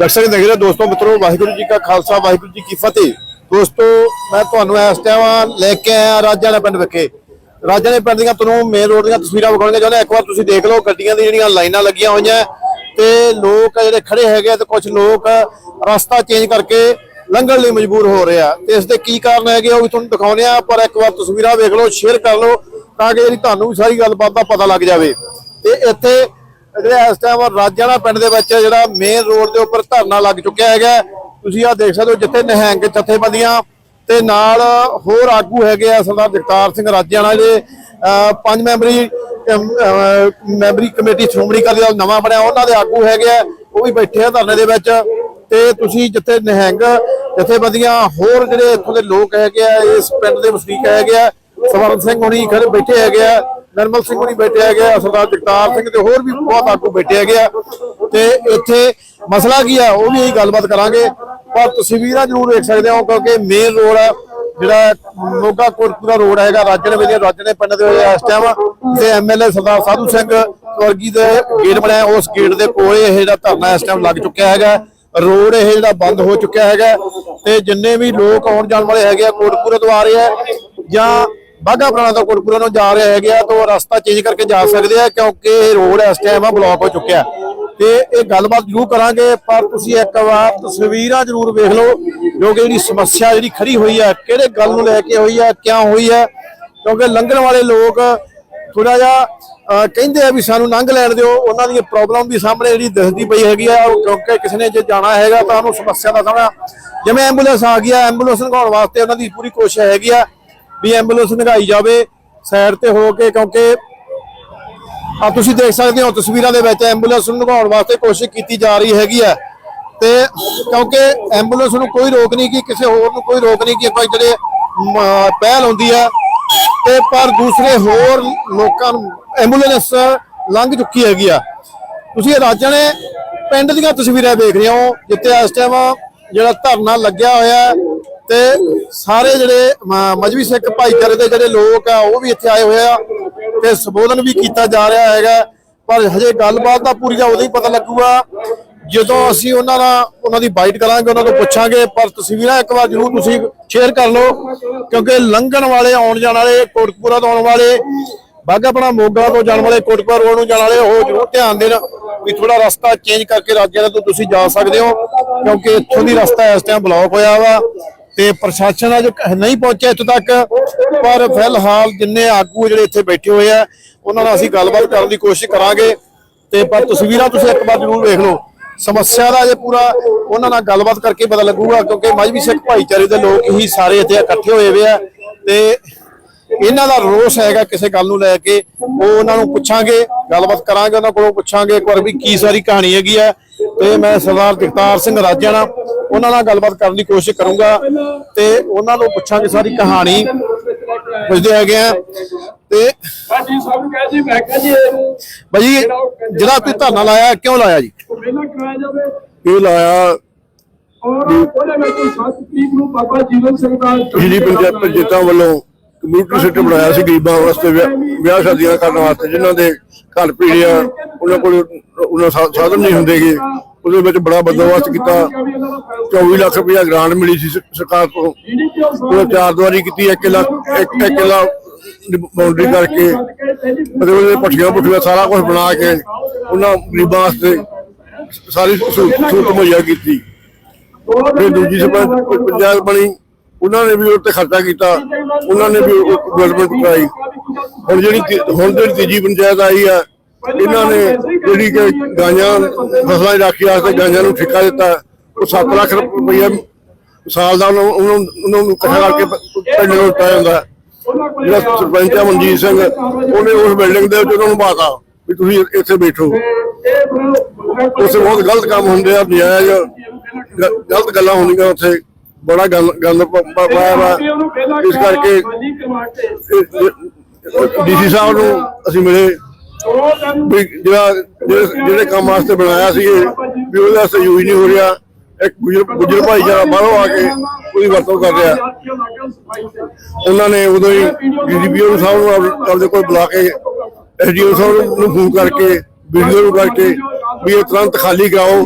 ਦਰਸ਼ਕ ਦੇਖ ਰਹੇ ਦੋਸਤੋ, ਮਿੱਤਰੋ, ਵਾਹਿਗੁਰੂ ਜੀ ਕਾ ਖਾਲਸਾ, ਵਾਹਿਗੁਰੂ ਜੀ ਕੀ ਫਤਿਹ। ਦੋਸਤੋ, ਮੈਂ ਤੁਹਾਨੂੰ ਇਸ ਟਾਈਮ ਲੈ ਕੇ ਆਇਆ ਰਾਜਾਂ ਦੇ ਪਿੰਡ ਵਿਖੇ। ਰਾਜਾਂ ਦੇ ਪਿੰਡ ਦੀਆਂ ਤੁਹਾਨੂੰ ਮੇਨ ਰੋਡ ਦੀਆਂ ਤਸਵੀਰਾਂ ਵਿਖਾਉਣੀਆਂ ਚਾਹੁੰਦਾ ਇੱਕ ਵਾਰ ਤੁਸੀਂ ਦੇਖ ਲਓ, ਗੱਡੀਆਂ ਦੀ ਜਿਹੜੀਆਂ ਲਾਈਨਾਂ ਲੱਗੀਆਂ ਹੋਈਆਂ ਤੇ ਲੋਕ ਜਿਹੜੇ ਖੜੇ ਹੈਗੇ ਆ ਤੇ ਕੁਝ ਲੋਕ ਰਸਤਾ ਚੇਂਜ ਕਰਕੇ ਲੰਘਣ ਲਈ ਮਜਬੂਰ ਹੋ ਰਹੇ ਆ। ਤੇ ਇਸ ਦੇ ਕੀ ਕਾਰਨ ਹੈਗੇ ਉਹ ਵੀ ਤੁਹਾਨੂੰ ਦਿਖਾਉਂਦੇ ਆ ਪਰ ਇੱਕ ਵਾਰ ਤਸਵੀਰਾਂ ਵੇਖ ਲਓ ਸ਼ੇਅਰ ਕਰ ਲਓ, ਤਾਂ ਕਿ ਜਿਹੜੀ ਤੁਹਾਨੂੰ ਵੀ ਸਾਰੀ ਗੱਲਬਾਤ ਦਾ ਪਤਾ ਲੱਗ ਜਾਵੇ। ਤੇ ਇੱਥੇ ਜਿਹੜੇ ਇਸ ਟਾਈਮ ਰਾਜਾਣਾ ਪਿੰਡ ਦੇ ਵਿੱਚ ਜਿਹੜਾ ਮੇਨ ਰੋਡ ਦੇ ਉੱਪਰ ਧਰਨਾ ਲੱਗ ਚੁੱਕਿਆ ਹੈਗਾ ਤੁਸੀਂ ਆ ਦੇਖ ਸਕਦੇ ਹੋ ਜਿੱਥੇ ਨਿਹੰਗ ਜਥੇਬੰਦੀਆਂ ਤੇ ਨਾਲ ਹੋਰ ਆਗੂ ਹੈਗੇ ਆ, ਸਰਦਾਰ ਜਗਤਾਰ ਸਿੰਘ ਰਾਜਾਣਾ ਜਿਹੜੇ ਪੰਜ ਮੈਂਬਰੀ ਮੈਂਬਰੀ ਕਮੇਟੀ ਸ਼੍ਰੋਮਣੀ ਅਕਾਲੀ ਦਲ ਨਵਾਂ ਬਣਿਆ, ਉਹਨਾਂ ਦੇ ਆਗੂ ਹੈਗੇ ਆ, ਉਹ ਵੀ ਬੈਠੇ ਆ ਧਰਨੇ ਦੇ ਵਿੱਚ। ਤੇ ਤੁਸੀਂ ਜਿੱਥੇ ਨਿਹੰਗ ਜਥੇਬੰਦੀਆਂ, ਹੋਰ ਜਿਹੜੇ ਇੱਥੋਂ ਦੇ ਲੋਕ ਹੈਗੇ ਆ, ਇਸ ਪਿੰਡ ਦੇ ਵਸਨੀਕ ਹੈਗੇ ਆ, ਸਵਰਨ ਸਿੰਘ ਹੁਣੀ ਖੜੇ ਬੈਠੇ ਹੈਗੇ ਆ। ਨਰਮਲ ਸਿੰਘ ਹੁਣੀ ਬੈਠੇ ਹੈਗੇ ਸਰਦਾਰ ਜਗਤਾਰ ਸਿੰਘ ਤੇ ਹੋਰ ਵੀ ਬਹੁਤ ਆਗੂ ਬੈਠੇ ਹੈਗੇ ਤੇ ਇੱਥੇ ਮਸਲਾ ਕੀ ਹੈ ਉਹ ਵੀ ਇਹੀ ਗੱਲਬਾਤ ਕਰਾਂਗੇ। ਪਰ ਤਸਵੀਰਾਂ ਜ਼ਰੂਰ ਵੇਖ ਸਕਦੇ ਹੋ, ਕਿਉਂਕਿ ਮੇਨ ਰੋਡ ਆ, ਜਿਹੜਾ ਮੋਗਾ ਕੋਟਪੂਰਾ ਰੋਡ ਹੈਗਾ ਰਾਜਣੇ ਵੇਲੇ ਰਾਜਣੇ ਪਿੰਡ ਦੇ ਇਸ ਟਾਈਮ ਤੇ ਐਮਐਲਏ ਸਰਦਾਰ ਸਾਧੂ ਸਿੰਘ ਵਰਗੀ ਦੇ ਗੇਟ ਬਣਾਇਆ ਉਸ ਗੇਟ ਦੇ ਕੋਲ ਇਹ ਜਿਹੜਾ ਧਰਨਾ ਇਸ ਟਾਈਮ ਲੱਗ ਚੁੱਕਿਆ ਹੈਗਾ। ਰੋਡ ਇਹ ਜਿਹੜਾ ਬੰਦ ਹੋ ਚੁੱਕਿਆ ਹੈਗਾ। ਤੇ ਜਿੰਨੇ ਵੀ ਲੋਕ ਆਉਣ ਜਾਣ ਵਾਲੇ ਹੈਗੇ ਆ ਕੋਟਪੂਰੇ ਤੋਂ ਆ ਰਹੇ ਆ, ਜਾਂ ਬਾਗਾ ਪੁਰਾਣਾ ਤੋਂ ਕੋਟਪੂਰਾ ਨੂੰ ਜਾ ਰਿਹਾ ਹੈਗਾ, ਤਾਂ ਉਹ ਰਸਤਾ ਚੇਂਜ ਕਰਕੇ ਜਾ ਸਕਦੇ ਆ ਕਿਉਂਕਿ ਇਹ ਰੋਡ ਇਸ ਟਾਈਮ ਆ ਬਲੌਕ ਹੋ ਚੁੱਕਿਆ ਤੇ ਇਹ ਗੱਲਬਾਤ ਜ਼ਰੂਰ ਕਰਾਂਗੇ, ਪਰ ਤੁਸੀਂ ਇੱਕ ਵਾਰ ਤਸਵੀਰਾਂ ਜ਼ਰੂਰ ਵੇਖ ਲਓ, ਜੋ ਕਿ ਜਿਹੜੀ ਸਮੱਸਿਆ ਜਿਹੜੀ ਖੜੀ ਹੋਈ ਹੈ, ਕਿਹੜੇ ਗੱਲ ਨੂੰ ਲੈ ਕੇ ਹੋਈ ਹੈ, ਕਿਉਂ ਹੋਈ ਹੈ, ਕਿਉਂਕਿ ਲੰਘਣ ਵਾਲੇ ਲੋਕ ਥੋੜਾ ਜਿਹਾ ਕਹਿੰਦੇ ਆ ਵੀ ਸਾਨੂੰ ਲੰਘ ਲੈਣ ਦਿਓ, ਉਹਨਾਂ ਦੀ ਪ੍ਰੋਬਲਮ ਵੀ ਸਾਹਮਣੇ ਜਿਹੜੀ ਦਿਖਦੀ ਪਈ ਹੈਗੀ ਆ, ਉਹ ਕਿਉਂਕਿ ਕਿਸੇ ਨੇ ਜੇ ਜਾਣਾ ਹੈਗਾ ਤਾਂ ਉਹਨੂੰ ਸਮੱਸਿਆ ਦਾ ਸਾਹਮਣਾ, ਜਿਵੇਂ ਐਂਬੂਲੈਂਸ ਆ ਗਈ ਆ ਐਂਬੂਲੈਂਸ ਲਗਾਉਣ ਵਾਸਤੇ ਉਹਨਾਂ ਦੀ ਪੂਰੀ ਕੋਸ਼ਿਸ਼ ਹੈਗੀ ਆ ਵੀ ਐਂਬੂਲੈਂਸ ਲਗਾਈ ਜਾਵੇ ਸਾਈਡ ਤੇ ਹੋ ਕੇ, ਕਿਉਂਕਿ ਆ ਤੁਸੀਂ ਦੇਖ ਸਕਦੇ ਹੋ ਤਸਵੀਰਾਂ ਦੇ ਵਿੱਚ ਐਂਬੂਲੈਂਸ ਨੂੰ ਲਗਾਉਣ ਵਾਸਤੇ ਕੋਸ਼ਿਸ਼ ਕੀਤੀ ਜਾ ਰਹੀ ਹੈਗੀ ਹੈ। ਤੇ ਕਿਉਂਕਿ ਐਂਬੂਲੈਂਸ ਨੂੰ ਕੋਈ ਰੋਕ ਨਹੀਂ ਕਿ ਕਿਸੇ ਹੋਰ ਨੂੰ ਕੋਈ ਰੋਕ ਨਹੀਂ ਕਿ ਕੋਈ ਜਿਹੜੇ ਪਹਿਲ ਹੁੰਦੀ ਹੈ। ਤੇ ਪਰ ਦੂਸਰੇ ਹੋਰ ਲੋਕਾਂ ਨੂੰ ਐਂਬੂਲੈਂਸ ਲੰਘ ਚੁੱਕੀ ਹੈਗੀ ਆ। ਤੁਸੀਂ ਇਹ ਰਾਜਾਂ ਨੇ ਪਿੰਡ ਦੀਆਂ ਤਸਵੀਰਾਂ ਦੇਖ ਰਹੇ ਹੋ, ਜਿੱਥੇ ਇਸ ਟਾਈਮ ਜਿਹੜਾ ਧਰਨਾ ਲੱਗਿਆ ਹੋਇਆ ਤੇ ਸਾਰੇ ਜਿਹੜੇ ਮ- ਮਜਬੀ ਸਿੱਖ ਭਾਈਚਾਰੇ ਦੇ ਜਿਹੜੇ ਲੋਕ ਆ, ਉਹ ਵੀ ਇੱਥੇ ਆਏ ਹੋਏ ਆ ਤੇ ਸੰਬੋਧਨ ਵੀ ਕੀਤਾ ਜਾ ਰਿਹਾ ਹੈਗਾ। ਪਰ ਹਜੇ ਗੱਲਬਾਤ ਦਾ ਪੂਰੀ ਦਾ ਉਦੋਂ ਹੀ ਪਤਾ ਲੱਗੂਗਾ। ਜਦੋਂ ਅਸੀਂ ਉਹਨਾਂ ਨਾਲ, ਉਹਨਾਂ ਦੀ ਬਾਈਟ ਕਰਾਂਗੇ, ਉਹਨਾਂ ਤੋਂ ਪੁੱਛਾਂਗੇ, ਪਰ ਤਸਵੀਰਾਂ ਇੱਕ ਵਾਰ ਜ਼ਰੂਰ ਤੁਸੀਂ ਸ਼ੇਅਰ ਕਰ ਲਓ, ਕਿਉਂਕਿ ਲੰਘਣ ਵਾਲੇ, ਆਉਣ ਜਾਣ ਵਾਲੇ, ਕੋਟਕਪੂਰਾ ਤੋਂ ਆਉਣ ਵਾਲੇ ਬਾਗਾਪਣਾ ਮੋਗਾ ਤੋਂ ਜਾਣ ਵਾਲੇ, ਕੋਟਕਪੂਰਾ ਰੋਡ ਨੂੰ ਜਾਣ ਵਾਲੇ, ਉਹ ਜ਼ਰੂਰ ਧਿਆਨ ਦੇਣ ਵੀ ਥੋੜਾ ਰਸਤਾ ਚੇਂਜ ਕਰਕੇ ਰਾਜਿਆਂ ਤੋਂ ਤੁਸੀਂ ਜਾ ਸਕਦੇ ਹੋ, ਕਿਉਂਕਿ ਇੱਥੋਂ ਦੀ ਰਸਤਾ ਇਸ ਟਾਈਮ ਬਲੌਕ ਹੋਇਆ ਵਾ। ਤੇ ਪ੍ਰਸ਼ਾਸਨ ਅਜ ਨਹੀਂ ਪਹੁੰਚਿਆ ਇੱਥੋਂ ਤੱਕ। ਪਰ ਫਿਲਹਾਲ ਜਿੰਨੇ ਆਗੂ ਜਿਹੜੇ ਇੱਥੇ ਬੈਠੇ ਹੋਏ ਆ, ਉਹਨਾਂ ਨਾਲ ਅਸੀਂ ਗੱਲਬਾਤ ਕਰਨ ਦੀ ਕੋਸ਼ਿਸ਼ ਕਰਾਂਗੇ। ਤੇ ਪਰ ਤਸਵੀਰਾਂ ਤੁਸੀਂ ਇੱਕ ਵਾਰ ਜ਼ਰੂਰ ਵੇਖ ਲਓ। ਸਮੱਸਿਆ ਦਾ ਜੇ ਪੂਰਾ ਉਹਨਾਂ ਨਾਲ ਗੱਲਬਾਤ ਕਰਕੇ ਪਤਾ ਲੱਗੂਗਾ, ਕਿਉਂਕਿ ਮਜਬੀ ਸਿੱਖ ਭਾਈਚਾਰੇ ਦੇ ਲੋਕ ਹੀ ਸਾਰੇ ਇੱਥੇ ਇਕੱਠੇ ਹੋਏ ਹੋਏ ਆ। ਤੇ ਇਹਨਾਂ ਦਾ ਰੋਸ ਹੈਗਾ ਕਿਸੇ ਗੱਲ ਨੂੰ ਲੈ ਕੇ, ਉਹ ਉਹਨਾਂ ਨੂੰ ਪੁੱਛਾਂਗੇ, ਗੱਲਬਾਤ ਕਰਾਂਗੇ, ਉਹਨਾਂ ਕੋਲੋਂ ਪੁੱਛਾਂਗੇ। ਇੱਕ ਵਾਰ ਵੀ ਕੀ ਸਾਰੀ ਕਹਾਣੀ ਹੈਗੀ ਆ। ਤੇ ਮੈਂ ਸਰਦਾਰ ਜਗਤਾਰ ਸਿੰਘ ਰਾਜਾ ਰਾਜਾਣਾ ਉਹਨਾਂ ਨਾਲ ਗੱਲਬਾਤ ਕਰਨ ਦੀ ਕੋਸ਼ਿਸ਼ ਕਰੂੰਗਾ ਤੇ ਉਹਨਾਂ ਨੂੰ ਪੁੱਛਾਂਗੇ ਸਾਰੀ ਕਹਾਣੀ ਪੁੱਛਦੇ ਹੈਗੇ ਆ ਤੇ ਹਾਂਜੀ ਸਭ ਕਹਿ ਜੀ ਮੈਂ ਕਹਾਂ ਜੀ ਭਾਈ ਜਿਹੜਾ ਤੁਸੀਂ ਧਰਨਾ ਲਾਇਆ ਕਿਉਂ ਲਾਇਆ ਜੀ? ਪਹਿਲਾਂ ਕਰਾਇਆ ਜਾਵੇ। ਇਹ ਲਾਇਆ ਔਰ ਉਹਦੇ ਵਿੱਚ 7 ਤਰੀਕ ਨੂੰ ਬਾਬਾ ਜੀਵਨ ਸਿੰਘ ਦਾ ਪਿਛਲੀ ਪੰਚਾਇਤ ਪੰਚਾਇਤਾਂ ਵੱਲੋਂ ਕਮਿਊਨਿਟੀ ਸੈਂਟਰ ਬਣਾਇਆ ਸੀ ਗਰੀਬਾਂ ਵਾਸਤੇ ਵਿਆਹ ਸ਼ਾਦੀਆਂ ਕਰਨ ਵਾਸਤੇ ਜਿਨ੍ਹਾਂ ਦੇ ਘਰ ਪੀੜਿਆ ਉਹਨਾਂ ਕੋਲ ਉਹਨਾਂ ਸਾਧਨ ਨਹੀਂ ਹੁੰਦੇਗੇ ਉਹਦੇ ਵਿੱਚ ਬੜਾ ਬੰਦੋਬਸਤ ਕੀਤਾ। 24 ਲੱਖ ਰੁਪਇਆ ਗ੍ਰਾਂਟ ਮਿਲੀ ਸੀ ਸਰਕਾਰ ਤੋਂ। ਉਹਨਾਂ ਚਾਰ ਦੁਆਰੀ ਕੀਤੀ ਇੱਕ ਲੱਖ ਇੱਕ ਇੱਕ ਕਿੱਲਾ ਬਾਉਂਡਰੀ ਕਰਕੇ। ਉਹਦੇ ਉਹਦੇ ਪੱਠੀਆਂ ਪੁੱਠੀਆਂ ਸਾਰਾ ਕੁਝ ਬਣਾ ਕੇ ਉਹਨਾਂ ਗਰੀਬਾਂ ਵਾਸਤੇ ਸਾਰੀ ਸਹੂਲਤ ਮੁਹੱਈਆ ਕੀਤੀ। ਫਿਰ ਦੂਜੀ ਸਰਪੰਚ ਪੰਚਾਇਤ ਬਣੀ। ਉਹਨਾਂ ਨੇ ਵੀ ਉਹ ਤੇ ਖਰਚਾ ਕੀਤਾ। ਉਹਨਾਂ ਨੇ ਵੀ ਡਿਵੈਲਪਮੈਂਟ ਕਰਾਈ। ਹੁਣ ਜਿਹੜੀ ਹੁਣ ਜਿਹੜੀ ਤੀਜੀ ਪੰਚਾਇਤ ਆਈ ਆ ਇਹਨਾਂ ਨੇ ਜਿਹੜੀ ਕਿ ਗਾਂਆਂ ਫਸਲਾਂ ਦੀ ਰਾਖੀ ਵਾਸਤੇ ਗਾਂਆਂ ਨੂੰ ਠੇਕਾ ਦਿੱਤਾ। ਉਹ 7 ਲੱਖ ਰੁਪਈਆ ਸਾਲ ਦਾ ਉਹਨਾਂ ਨੂੰ ਇਕੱਠਾ ਕਰਕੇ ਪਿੰਡ ਨੂੰ ਦਿੱਤਾ ਜਾਂਦਾ। ਜਿਹੜਾ ਸਰਪੰਚ ਆ ਮਨਜੀਤ ਸਿੰਘ ਉਹਨੇ ਉਸ ਬਿਲਡਿੰਗ ਦੇ ਵਿੱਚ ਉਹਨਾਂ ਨੂੰ ਬਾਤਾ ਵੀ ਤੁਸੀਂ ਇੱਥੇ ਬੈਠੋ। ਉੱਥੇ ਬਹੁਤ ਗਲਤ ਕੰਮ ਹੁੰਦੇ ਆ ਨਜਾਇਜ਼ ਗਲਤ ਗੱਲਾਂ ਹੁੰਦੀਆਂ ਉੱਥੇ। ਬੜਾ ਗੰਦ ਪਾਇਆ ਵਾ। ਇਸ ਕਰਕੇ ਡੀਸੀ ਸਾਹਿਬ ਨੂੰ ਅਸੀਂ ਮਿਲੇ। ਵੀ ਜਿਹੜਾ ਜਿਹੜੇ ਜਿਹੜੇ ਕੰਮ ਵਾਸਤੇ ਬਣਾਇਆ ਸੀ ਇਹ, ਵੀ ਉਹਦੇ ਵਾਸਤੇ ਨਹੀਂ ਹੋ ਰਿਹਾ। ਇੱਕ ਗੁਜਰ ਗੁਜਰ ਭਾਈਚਾਰਾ ਬਾਹਰੋਂ ਆ ਕੇ ਉਹਦੀ ਵਰਤੋਂ ਕਰ ਰਿਹਾ। ਉਹਨਾਂ ਨੇ ਉਦੋਂ ਹੀ ਡੀਡੀਪੀਓ ਸਾਹਿਬ ਨੂੰ ਆਪ- ਆਪਦੇ ਕੋਲ ਬੁਲਾ ਕੇ ਐਸਡੀਓ ਸਾਹਿਬ ਨੂੰ ਫੋਨ ਕਰਕੇ ਵੀਡੀਓ ਨੂੰ ਕਰਕੇ ਵੀ ਇਹ ਤੁਰੰਤ ਖਾਲੀ ਕਰਾਓ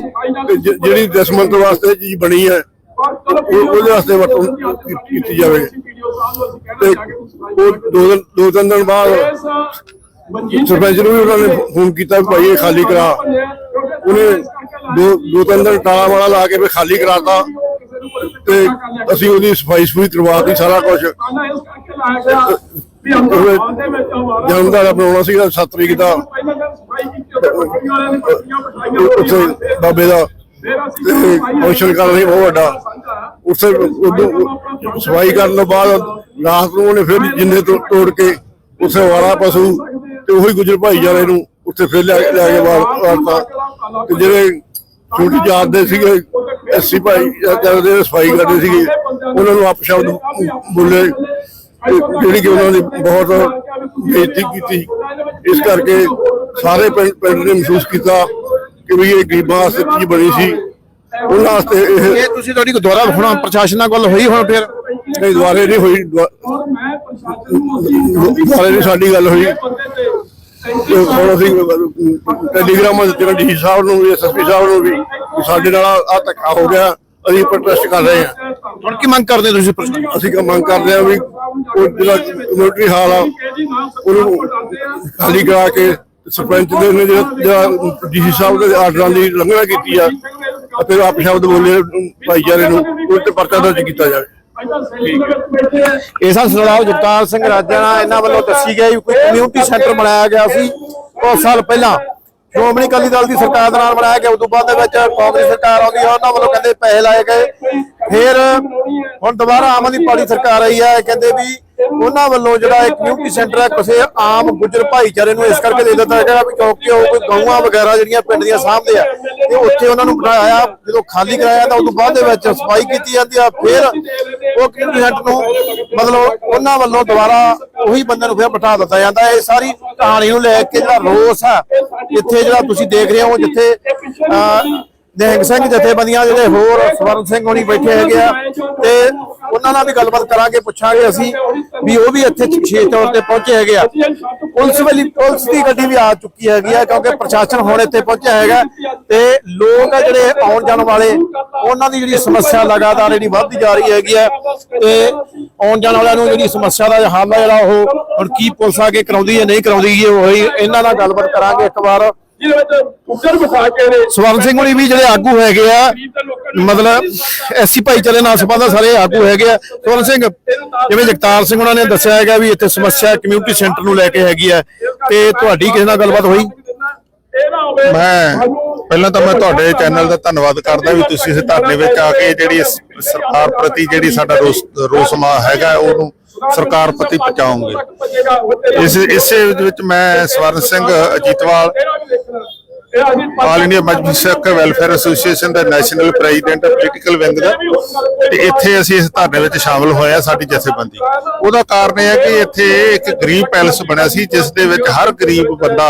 ਤੇ ਜ- ਜਿਹੜੀ ਦਸਮੰਤ ਵਾਸਤੇ ਚੀਜ਼ ਬਣੀ ਹੈ ਉਹ- ਉਹਦੇ ਵਾਸਤੇ ਵਰਤੋਂ ਕੀ- ਕੀਤੀ ਜਾਵੇ। ਤੇ ਉਹ ਦੋ ਦਿਨ ਦੋ ਤਿੰਨ ਦਿਨ ਬਾਅਦ ਸਰਪੰਚ ਨੂੰ ਵੀ ਉਹਨਾਂ ਨੇ ਫੋਨ ਕੀਤਾ ਵੀ ਭਾਈ ਇਹ ਖਾਲੀ ਕਰਾ। ਉਹਨੇ ਦੋ ਦੋ ਤਿੰਨ ਦਿਨ ਟਾਲਾ ਵਾਲਾ ਲਾ ਕੇ ਫਿਰ ਖਾਲੀ ਕਰਾਤਾ। ਤੇ ਅਸੀਂ ਉਹਦੀ ਸਫ਼ਾਈ ਸਫੂਈ ਕਰਵਾਤੀ ਸਾਰਾ ਕੁਝ ਜਨਮ ਦਾ ਬਣਾਉਣਾ ਸੀਗਾ 7 ਤਰੀਕ ਦਾ। ਉੱਥੇ ਬਾਬੇ ਦਾ ਫੰਕਸ਼ਨ ਕਰ ਰਹੀ ਬਹੁਤ ਵੱਡਾ। ਉਦੋਂ ਸਫ਼ਾਈ ਕਰਨ ਤੋਂ ਬਾਅਦ ਰਾਤ ਨੂੰ ਉਹਨੇ ਫਿਰ ਜਿੰਨੇ ਤੋੜ ਕੇ ਉੱਥੇ ਵਾਲਾ ਪਸ਼ੂ ਤੇ ਉਹੀ ਗੁਜਰ ਭਾਈਚਾਰੇ ਨੂੰ ਉੱਥੇ ਫਿਰ ਲੈ ਲੈ ਕੇ ਵਾਰਤਾ। ਤੇ ਜਿਹੜੇ ਛੋਟੀ ਜਾਤ ਦੇ ਸੀਗੇ ਐਸੀ ਭਾਈ ਕਰਦੇ ਸਫ਼ਾਈ ਕਰਦੇ ਸੀਗੇ, ਉਹਨਾਂ ਨੂੰ ਅਪਸ਼ਬਦ ਬੋਲੇ। ਜਿਹੜੀ ਕਿ ਉਹਨਾਂ ਦੀ ਬਹੁਤ ਬੇਇੱਜ਼ਤੀ ਕੀਤੀ। ਇਸ ਕਰਕੇ ਸਾਰੇ ਪਿੰਡ ਨੇ ਮਹਿਸੂਸ ਕੀਤਾ ਕਿ ਵੀ ਇਹ ਗਰੀਬਾਂ ਵਾਸਤੇ ਚੀਜ਼ ਬਣੀ ਸੀ। ਉਹਨਾਂ ਵਾਸਤੇ ਇਹ ਤੁਸੀਂ ਤੁਹਾਡੀ ਦੁਆਰਾ ਹੁਣ ਪ੍ਰਸ਼ਾਸਨਾਂ ਕੋਲ ਹੋਈ ਹੁਣ ਫਿਰ? ਨਹੀਂ ਦੁਆਰੇ ਨਹੀਂ ਹੋਈ। ਦੁਆ- ਦੁਆਰੇ ਨਹੀਂ ਸਾਡੀ ਗੱਲ ਹੋਈ। ਹੁਣ ਅਸੀਂ ਟੈਲੀਗ੍ਰਾਮ ਦਿੱਤੇ ਡੀ ਸਾਹਿਬ ਨੂੰ ਵੀ ਐਸਐਸਪੀ ਸਾਹਿਬ ਨੂੰ ਵੀ ਸਾਡੇ ਨਾਲ ਆ ਧੱਕਾ ਹੋ ਗਿਆ। ਅਸੀਂ ਪ੍ਰੋਟੈਸਟ ਕਰ ਰਹੇ ਹਾਂ। ਹੁਣ ਕੀ ਮੰਗ ਕਰਦੇ ਹੋ ਤੁਸੀਂ ਅਸੀਂ ਕ ਮੰਗ ਕਰਦੇ ਹਾਂ ਵੀ ਉਹ ਜਿਹੜਾ ਕਮਿਊਨਿਟੀ ਹਾਲ ਆ ਉਹਨੂੰ ਖਾਲੀ ਕਰਾ ਕੇ ਸਰਪੰਚ ਦੇ ਨੇ ਜਿਹੜਾ- ਜਿਹੜਾ ਡੀਸੀ ਸਾਹਿਬ ਦੇ ਆਰਡਰਾਂ ਦੀ ਉਲੰਘਣਾ ਕੀਤੀ ਆ ਅਤੇ ਆਪ ਸ਼ਬਦ ਬੋਲੇ ਭਾਈਚਾਰੇ ਨੂੰ ਉਹ ਤੇ ਪਰਚਾ ਦਰਜ ਕੀਤਾ ਜਾਵੇ। ਇਹ ਸਨ ਸਰਦਾਰ ਜਗਤਾਰ ਸਿੰਘ ਰਾਜਾਣਾ ਇਹਨਾਂ ਵੱਲੋਂ ਦੱਸੀ ਗਈ ਕੋਈ ਕਮਿਊਨਿਟੀ ਸੈਂਟਰ ਬਣਾਇਆ ਗਿਆ ਸੀ। ਕੁਝ ਸਾਲ ਪਹਿਲਾਂ ਸ਼੍ਰੋਮਣੀ ਅਕਾਲੀ ਦਲ ਦੀ ਸਰਕਾਰ ਦੇ ਨਾਲ ਬਣਾਇਆ ਗਿਆ ਉਸ ਤੋਂ ਬਾਅਦ ਦੇ ਵਿੱਚ ਕਾਂਗਰਸ ਸਰਕਾਰ ਆਉਂਦੀ ਹੈ ਉਹਨਾਂ ਵੱਲੋਂ ਕਹਿੰਦੇ ਪੈਸੇ ਲਾਏ ਗਏ। ਫਿਰ ਹੁਣ ਦੁਬਾਰਾ ਆਮ ਆਦਮੀ ਪਾਰਟੀ ਸਰਕਾਰ ਆਈ ਹੈ ਕਹਿੰਦੇ ਵੀ ਉਹਨਾਂ ਵੱਲੋਂ ਜਿਹੜਾ ਇੱਕ ਕਮਿਊਨਿਟੀ ਸੈਂਟਰ ਹੈ ਕਿਸੇ ਆਮ ਗੁੱਜਰ ਭਾਈਚਾਰੇ ਨੂੰ ਇਸ ਕਰਕੇ ਦੇ ਦਿੱਤਾ ਹੈਗਾ ਵੀ ਕਿਉਂਕਿ ਉਹ ਕੋਈ ਗਊਆਂ ਵਗੈਰਾ ਜਿਹੜੀਆਂ ਪਿੰਡ ਦੀਆਂ ਸਾਹਮਣੇ ਆ ਤੇ ਉੱਥੇ ਉਹਨਾਂ ਨੂੰ ਬਣਾਇਆ ਜਦੋਂ ਖਾਲੀ ਕਰਾਇਆ ਤਾਂ ਉਸ ਬਾਅਦ ਦੇ ਵਿੱਚ ਸਫ਼ਾਈ ਕੀਤੀ ਜਾਂਦੀ ਆ ਫਿਰ ਉਹ ਕਮਿਊਨਿਟੀ ਸੈਂਟਰ ਨੂੰ ਮਤਲਬ ਉਹਨਾਂ ਵੱਲੋਂ ਦੁਬਾਰਾ ਉਹੀ ਬੰਦੇ ਨੂੰ ਫਿਰ ਬਿਠਾ ਦਿੱਤਾ ਜਾਂਦਾ ਹੈ। ਇਹ ਸਾਰੀ ਕਹਾਣੀ ਨੂੰ ਲੈ ਕੇ ਜਿਹੜਾ ਰੋਸ ਆ ਜਿੱਥੇ ਜਿਹੜਾ ਤੁਸੀਂ ਦੇਖ ਰਹੇ ਹੋ ਜਿੱਥੇ ਅਹ, ਨਿਹੰਗ ਸਿੰਘ ਜਥੇਬੰਦੀਆਂ ਜਿਹੜੇ ਹੋਰ ਸਵਰਨ ਸਿੰਘ ਹੋਣੀ ਬੈਠੇ ਹੈਗੇ ਆ ਤੇ ਉਹਨਾਂ ਨਾਲ ਵੀ ਗੱਲਬਾਤ ਕਰਾਂਗੇ, ਪੁੱਛਾਂਗੇ ਅਸੀਂ ਵੀ ਉਹ ਵੀ ਇੱਥੇ ਵਿਸ਼ੇਸ਼ ਤੌਰ ਤੇ ਪਹੁੰਚੇ ਹੈਗੇ ਆ। ਪੁਲਿਸ ਵਾਲੀ, ਪੁਲਿਸ ਦੀ ਗੱਡੀ ਵੀ ਆ ਚੁੱਕੀ ਹੈਗੀ ਆ ਕਿਉਂਕਿ ਪ੍ਰਸ਼ਾਸਨ ਹੁਣ ਇੱਥੇ ਪਹੁੰਚਿਆ ਹੈਗਾ। ਤੇ ਲੋਕ ਆ ਜਿਹੜੇ ਆਉਣ ਜਾਣ ਵਾਲੇ, ਉਹਨਾਂ ਦੀ ਜਿਹੜੀ ਸਮੱਸਿਆ ਲਗਾਤਾਰ ਜਿਹੜੀ ਵੱਧਦੀ ਜਾ ਰਹੀ ਹੈਗੀ ਆ। ਤੇ ਆਉਣ ਜਾਣ ਵਾਲਿਆਂ ਨੂੰ ਜਿਹੜੀ ਸਮੱਸਿਆ ਦਾ ਹੱਲ ਆ ਜਿਹੜਾ ਉਹ ਹੁਣ ਕੀ ਪੁਲਿਸ ਆ ਕੇ ਕਰਾਉਂਦੀ ਹੈ, ਨਹੀਂ ਕਰਾਉਂਦੀ ਗੀ ਉਹੀ ਇਹਨਾਂ ਨਾਲ ਗੱਲਬਾਤ ਕਰਾਂਗੇ ਇੱਕ ਵਾਰ। ਜਿਹਦੇ ਵਿੱਚ ਕੁੱਕਰ ਵਸਾ ਕੇ ਨੇ। ਸਵਰਨ ਸਿੰਘ ਹੋਣੀ ਵੀ ਜਿਹੜੇ ਆਗੂ ਹੈਗੇ ਆ ਮਤਲਬ ਐਸੀ ਭਾਈਚਾਰੇ ਨਾਲ ਸੰਬੰਧ ਸਾਰੇ ਆਗੂ ਹੈਗੇ ਆ। ਸਵਰਨ ਸਿੰਘ ਜਿਵੇਂ ਜਗਤਾਰ ਸਿੰਘ ਉਹਨਾਂ ਨੇ ਦੱਸਿਆ ਹੈਗਾ ਵੀ ਇੱਥੇ ਸਮੱਸਿਆ ਕਮਿਊਨਿਟੀ ਸੈਂਟਰ ਨੂੰ ਲੈ ਕੇ ਹੈਗੀ ਆ ਤੇ ਤੁਹਾਡੀ ਕਿਸੇ ਨਾਲ ਗੱਲਬਾਤ ਹੋਈ? ਮੈਂ ਪਹਿਲਾਂ ਤਾਂ ਮੈਂ ਤੁਹਾਡੇ ਚੈਨਲ ਦਾ ਧੰਨਵਾਦ ਕਰਦਾ ਵੀ ਤੁਸੀਂ ਇਸ ਧਰਨੇ ਵਿੱਚ ਆ ਕੇ ਜਿਹੜੀ ਸਰਕਾਰ ਪ੍ਰਤੀ ਜਿਹੜੀ ਸਾਡਾ ਰੋਸ ਰੋਸਮਾ ਹੈਗਾ ਉਹਨੂੰ ਸਰਕਾਰ ਪ੍ਰਤੀ ਪਹੁੰਚਾਉਂਗੇ ਇਸ ਇਸੇ ਵਿੱਚ ਮੈਂ Swaran Singh Ajitwal all India Majlis Sikh welfare association ਦਾ ਨੈਸ਼ਨਲ ਪ੍ਰੈਜ਼ੀਡੈਂਟ ਪੋਲੀਟੀਕਲ ਵਿੰਗ ਦਾ। ਤੇ ਇੱਥੇ ਅਸੀਂ ਇਸ ਧਰਨੇ ਵਿੱਚ ਸ਼ਾਮਲ ਹੋਇਆ ਸਾਡੀ ਜਥੇਬੰਦੀ। ਉਹਦਾ ਕਾਰਨ ਇਹ ਹੈ ਕਿ ਇੱਥੇ ਇੱਕ ਗਰੀਬ ਪੈਲਸ ਬਣਿਆ ਸੀ ਜਿਸ ਦੇ ਵਿੱਚ ਹਰ ਗਰੀਬ ਬੰਦਾ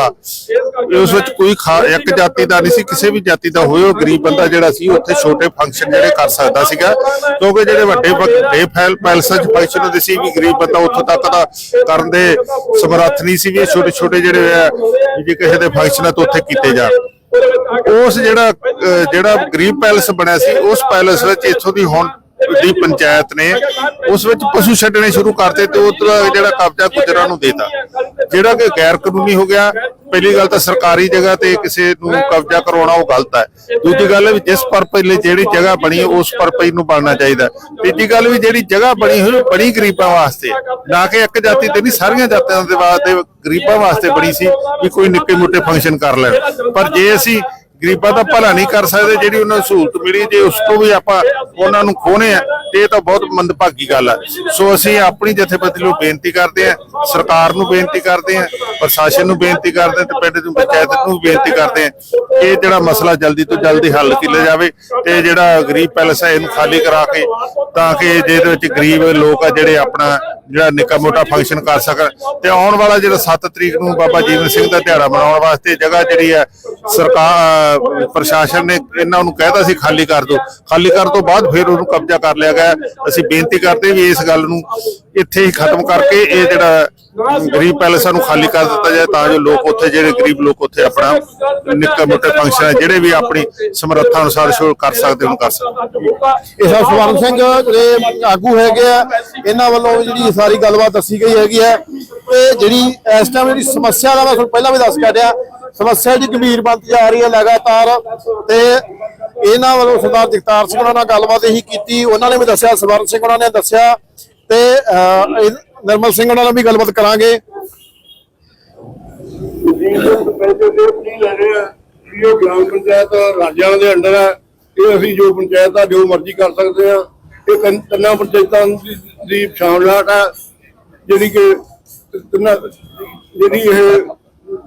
ਉਸ ਵਿੱਚ ਕੋਈ ਇੱਕ ਜਾਤੀ ਦਾ ਨਹੀਂ ਸੀ ਕਿਸੇ ਵੀ ਜਾਤੀ ਦਾ ਹੋਏ ਉਹ ਗਰੀਬ ਬੰਦਾ ਜਿਹੜਾ ਸੀ ਉੱਥੇ ਛੋਟੇ ਫੰਕਸ਼ਨ ਜਿਹੜੇ ਕਰ ਸਕਦਾ ਸੀਗਾ। ਕਿਉਂਕਿ ਜਿਹੜੇ ਵੱਡੇ ਵੱਡੇ ਫੈਲ ਪੈਲਸਾਂ 'ਚ ਫੰਕਸ਼ਨ ਹੁੰਦੇ ਸੀ ਵੀ ਗਰੀਬ ਬੰਦਾ ਉੱਥੋਂ ਤੱਕ ਦਾ ਕਰਨ ਦੇ ਸਮਰੱਥ ਨਹੀਂ ਸੀ ਵੀ ਛੋਟੇ ਛੋਟੇ ਜਿਹੜੇ ਜੇ ਕਿਸੇ ਦੇ ਫੰਕਸ਼ਨ ਆ ਤਾਂ ਉੱਥੇ ਕੀਤੇ ਜਾਣ। ਉਸ ਜਿਹੜਾ ਜਿਹੜਾ ਗਰੀਬ ਪੈਲਸ ਬਣਿਆ ਸੀ, ਉਸ ਪੈਲਸ ਵਿੱਚ ਇੱਥੋਂ ਦੀ ਹੁਣ ਦੀ ਪੰਚਾਇਤ ਨੇ ਉਸ ਵਿੱਚ ਪਸ਼ੂ ਛੱਡਣੇ ਸ਼ੁਰੂ ਕਰਤੇ ਤੇ ਉਹਦਾ ਜਿਹੜਾ ਕਬਜ਼ਾ ਗੁਜਰਾਂ ਨੂੰ ਦੇਤਾ। ਜਿਹੜਾ ਕਿ ਗੈਰ ਕਾਨੂੰਨੀ ਹੋ ਗਿਆ ਪਹਿਲੀ ਗੱਲ ਤਾਂ ਸਰਕਾਰੀ ਜਗ੍ਹਾ ਤੇ ਕਿਸੇ ਨੂੰ ਕਬਜ਼ਾ ਕਰਵਾਉਣਾ ਉਹ ਗਲਤ ਹੈ। ਦੂਜੀ ਗੱਲ ਵੀ ਜਿਸ ਪਰਪਸ ਲਈ ਜਿਹੜੀ ਜਗ੍ਹਾ ਬਣੀ ਉਸ ਪਰਪਸ ਨੂੰ ਬਣਨਾ ਚਾਹੀਦਾ ਤੀਜੀ ਗੱਲ ਵੀ ਜਿਹੜੀ ਜਗ੍ਹਾ ਬਣੀ ਹੋਈ, ਉਹ ਬੜੀ ਗਰੀਬਾਂ ਵਾਸਤੇ। ਨਾ ਕਿ ਇੱਕ ਜਾਤੀ ਤੇ ਨਹੀਂ, ਸਾਰੀਆਂ ਜਾਤਾਂ ਦੇ ਵਾਸਤੇ ਗਰੀਬਾਂ ਵਾਸਤੇ ਬਣੀ ਸੀ ਵੀ ਕੋਈ ਨਿੱਕੇ ਮੋਟੇ ਫੰਕਸ਼ਨ ਕਰ ਲੈਣ। ਪਰ ਜੇ ਅਸੀਂ ਗਰੀਬਾਂ ਦਾ ਭਲਾ ਨਹੀਂ ਕਰ ਸਕਦੇ, ਜਿਹੜੀ ਉਹਨਾਂ ਨੂੰ ਸਹੂਲਤ ਮਿਲੀ, ਜੇ ਉਸ ਤੋਂ ਵੀ ਆਪਾਂ ਉਹਨਾਂ ਨੂੰ ਖੋਹਣੇ ਆ, ਤੇ ਇਹ ਤਾਂ ਬਹੁਤ ਮੰਦਭਾਗੀ ਗੱਲ ਹੈ ਸੋ ਅਸੀਂ ਆਪਣੀ ਜਥੇਬੰਦੀ ਨੂੰ ਬੇਨਤੀ ਕਰਦੇ ਆ, ਸਰਕਾਰ ਨੂੰ ਬੇਨਤੀ ਕਰਦੇ ਆ, ਪ੍ਰਸ਼ਾਸਨ ਨੂੰ ਬੇਨਤੀ ਕਰਦੇ ਆ, ਤੇ ਪਿੰਡ ਦੀ ਪੰਚਾਇਤ ਨੂੰ ਵੀ ਬੇਨਤੀ ਕਰਦੇ ਆ ਕਿ ਇਹ ਜਿਹੜਾ ਮਸਲਾ ਜਲਦੀ ਤੋਂ ਜਲਦੀ ਹੱਲ ਕੀਤਾ ਜਾਵੇ ਤੇ ਜਿਹੜਾ ਗਰੀਬ ਪੈਲਸ ਹੈ ਇਹਨੂੰ ਖਾਲੀ ਕਰਾ ਕੇ, ਤਾਂ ਕਿ ਜਿਹਦੇ ਵਿੱਚ ਗਰੀਬ ਲੋਕ ਆ ਜਿਹੜੇ ਆਪਣਾ ਜਿਹੜਾ ਨਿੱਕਾ ਮੋਟਾ ਫੰਕਸ਼ਨ ਕਰ ਸਕਣ। ਤੇ ਆਉਣ ਵਾਲਾ ਜਿਹੜਾ 7 ਤਰੀਕ ਨੂੰ ਬਾਬਾ ਜੀਵਨ ਸਿੰਘ ਦਾ ਦਿਹਾੜਾ ਮਨਾਉਣ ਵਾਸਤੇ ਜਗ੍ਹਾ ਜਿਹੜੀ ਹੈ ਸਰਕਾਰ ਪ੍ਰਸ਼ਾਸਨ ਨੇ ਇਹਨਾਂ ਨੂੰ ਕਹਿਤਾ ਸੀ, ਖਾਲੀ ਕਰ ਦਿਓ। ਖਾਲੀ ਕਰਨ ਤੋਂ ਬਾਅਦ ਫਿਰ ਉਹਨੂੰ ਕਬਜ਼ਾ ਕਰ ਲਿਆ ਗਿਆ। ਅਸੀਂ ਬੇਨਤੀ ਕਰਦੇ ਵੀ ਇਸ ਗੱਲ ਨੂੰ ਇੱਥੇ ਹੀ ਖਤਮ ਕਰਕੇ ਇਹ ਜਿਹੜਾ ਗਰੀਬ ਪੈਲਸਾਂ ਨੂੰ ਖਾਲੀ ਕਰ ਦਿੱਤਾ ਜਾਏ, ਤਾਂ ਜੋ ਲੋਕ ਉੱਥੇ ਜਿਹੜੇ ਗਰੀਬ ਲੋਕ ਉੱਥੇ ਆਪਣਾ ਨਿੱਕਾ ਮੋਟੇ ਫੰਕਸ਼ਨ ਜਿਹੜੇ ਵੀ ਆਪਣੀ ਸਮਰੱਥਾ ਅਨੁਸਾਰ ਸ਼ੁਰੂ ਕਰ ਸਕਦੇ ਉਹਨੂੰ ਕਰ ਸਕਦੇ ਇਹ ਸਭ ਸਵਰਨ ਸਿੰਘ ਜਿਹੜੇ ਆਗੂ ਹੈਗੇ ਆ, ਇਹਨਾਂ ਵੱਲੋਂ ਜਿਹੜੀ ਸਾਰੀ ਗੱਲਬਾਤ ਦੱਸੀ ਗਈ ਹੈਗੀ ਹੈ ਤੇ ਜਿਹੜੀ ਇਸ ਟਾਈਮ ਜਿਹੜੀ ਸਮੱਸਿਆ ਦਾ ਮੈਂ ਤੁਹਾਨੂੰ ਪਹਿਲਾਂ ਵੀ ਦੱਸ ਕੇ ਰਿਹਾ ਸਮੱਸਿਆ ਜੀ ਗੰਭੀਰ ਬਣਦੀ ਜਾ ਰਹੀ ਹੈ ਲਗਾਤਾਰ ਤੇ ਇਹਨਾਂ ਵੱਲੋਂ ਸਰਦਾਰ ਜਗਤਾਰ ਸਿੰਘ ਨਾਲ ਗੱਲਬਾਤ ਇਹੀ ਕੀਤੀ ਉਹਨਾਂ ਨੇ ਵੀ ਦੱਸਿਆ ਸਵਰਨ ਸਿੰਘ ਉਹਨਾਂ ਨੇ ਦੱਸਿਆ ਤੇ ਅਹ, ਸਿੰਘ ਨਾਲ ਵੀ ਗੱਲਬਾਤ ਕਰਾਂਗੇ। ਜੀ ਗ੍ਰਾਮ ਪੰਚਾਇਤ ਰਾਜਾਂ ਦੇ ਅੰਡਰ ਹੈ ਇਹ ਅਸੀਂ ਜੋ ਪੰਚਾਇਤ ਆ ਜੋ ਮਰਜ਼ੀ ਕਰ ਸਕਦੇ ਆ ਇਹ ਤਿੰਨਾਂ ਪੰਚਾਇਤਾਂ ਦੀ- ਦੀ ਸ਼ਾਮਲਾਟ ਹੈ ਜਿਹੜੀ ਕਿ ਤਿੰਨਾਂ ਜਿਹੜੀ ਇਹ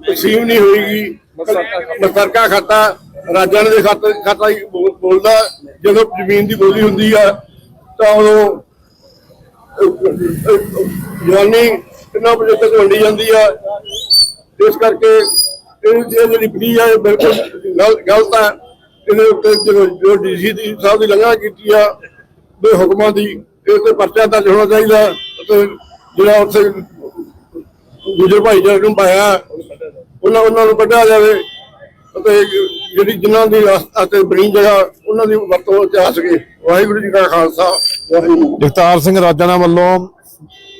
ਤਕਸੀਮ ਨਹੀਂ ਹੋਏਗੀ। ਮਸਰਕਾ ਖਾਤਾ ਰਾਜਾਂ ਦੇ ਖਾਤੇ ਖਾਤਾ ਹੀ ਬੋਲਦਾ। ਜਦੋਂ ਜ਼ਮੀਨ ਦੀ ਬੋਲੀ ਹੁੰਦੀ ਆ, ਤਾਂ ਉਦੋਂ ਜਵਾਨੀ ਕਿੰਨਾ ਪੰਚਾਇਤਾਂ ਤੋਂ ਵੰਡੀ ਜਾਂਦੀ ਆ। ਇਸ ਕਰਕੇ ਇਹ ਜਿਹੜੀ ਪਲੀ ਆ, ਇਹ ਬਿਲਕੁਲ ਗਲਤ ਹੈ ਇਹਦੇ ਉੱਤੇ ਜੋ ਡੀਸੀ ਦੀ ਸਾਹਿਬ ਦੀ ਲੰਘਾ ਕੀਤੀ ਆ, ਦੇ ਹੁਕਮਾਂ ਦੀ ਇਹ ਤੇ ਪਰਚਾ ਦਰਜ ਹੋਣਾ ਚਾਹੀਦਾ। ਅਤੇ ਜਿਹੜਾ ਉੱਥੇ ਗੁਜਰ ਭਾਈਚਾਰੇ ਨੂੰ ਪਾਇਆ ਉਹਨਾਂ ਉਹਨਾਂ ਨੂੰ ਕੱਢਿਆ ਜਾਵੇ ਅਤੇ ਜਿਹੜੀ ਜਿਨ੍ਹਾਂ ਦੀ ਅਤੇ ਬਣੀ ਜਗ੍ਹਾ, ਉਹਨਾਂ ਦੀ ਵਰਤੋਂ ਚ ਆ ਸਕੇ। ਵਾਹਿਗੁਰੂ ਜੀ ਕਾ ਖਾਲਸਾ ਜਗਤਾਰ ਸਿੰਘ ਰਾਜਾਨਾ ਵੱਲੋਂ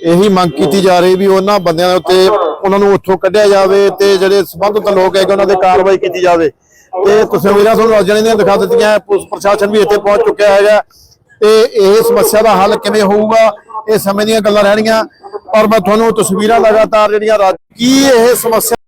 ਇਹੀ ਮੰਗ ਕੀਤੀ ਜਾ ਰਹੀ ਵੀ ਉਹਨਾਂ ਬੰਦਿਆਂ ਦੇ ਉੱਤੇ ਉਹਨਾਂ ਨੂੰ ਉੱਥੋਂ ਕੱਢਿਆ ਜਾਵੇ ਤੇ ਜਿਹੜੇ ਸੰਬੰਧਿਤ ਲੋਕ ਹੈਗੇ ਉਹਨਾਂ ਦੇ ਕਾਰਵਾਈ ਕੀਤੀ ਜਾਵੇ। ਤੇ ਤਸਵੀਰਾਂ ਤੁਹਾਨੂੰ ਰਾਜਾਨੇ ਦੀਆਂ ਦਿਖਾ ਦਿੱਤੀਆਂ, ਪੁਲਿਸ ਪ੍ਰਸ਼ਾਸਨ ਵੀ ਇੱਥੇ ਪਹੁੰਚ ਚੁੱਕਿਆ ਹੈਗਾ। ਤੇ ਇਹ ਸਮੱਸਿਆ ਦਾ ਹੱਲ ਕਿਵੇਂ ਹੋਊਗਾ, ਇਹ ਸਮੇਂ ਦੀਆਂ ਗੱਲਾਂ ਰਹਿਣਗੀਆਂ। ਪਰ ਮੈਂ ਤੁਹਾਨੂੰ ਤਸਵੀਰਾਂ ਲਗਾਤਾਰ ਜਿਹੜੀਆਂ ਰਾਜ- ਕੀ ਇਹ ਸਮੱਸਿਆ